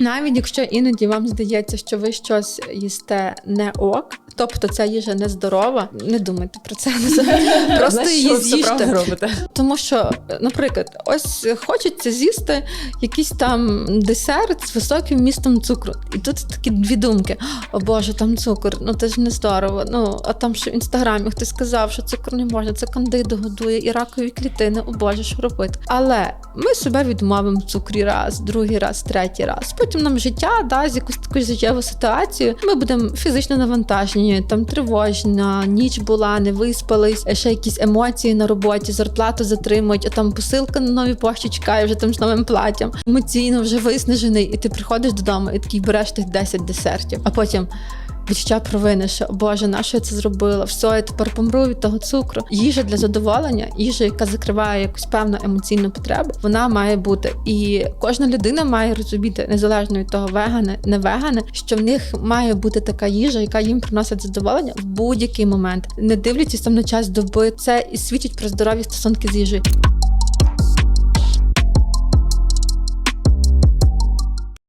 Навіть якщо іноді вам здається, що ви щось їсте не ок, тобто ця їжа не здорова, не думайте про це. Просто її з'їжте. Тому що, наприклад, ось хочеться з'їсти якийсь там десерт з високим містом цукру. І тут такі дві думки: о Боже, там цукор, ну це ж не здорово. Ну а там що в інстаграмі хтось сказав, що цукор не можна, це кандиду годує і ракові клітини. О Боже, що робити? Але ми себе відмовимо в цукрі раз, другий раз, третій раз. Потім нам життя дасть якусь таку життєву ситуацію. Ми будемо фізично навантажені, там тривожна, ніч була, не виспались, ще якісь емоції на роботі, зарплату затримують, а там посилка на новій пошті чекає вже там з новим платтям. Емоційно вже виснажений, і ти приходиш додому і такий береш тих 10 десертів, а потім. Відчуття провини, що Боже, на що я це зробила? Все, я тепер помру від того цукру. Їжа для задоволення, їжа, яка закриває якусь певну емоційну потребу, вона має бути. І кожна людина має розуміти, незалежно від того, вегани, не вегани, що в них має бути така їжа, яка їм приносить задоволення в будь-який момент, не дивлячись там на час доби. Це і свідчить про здорові стосунки з їжею.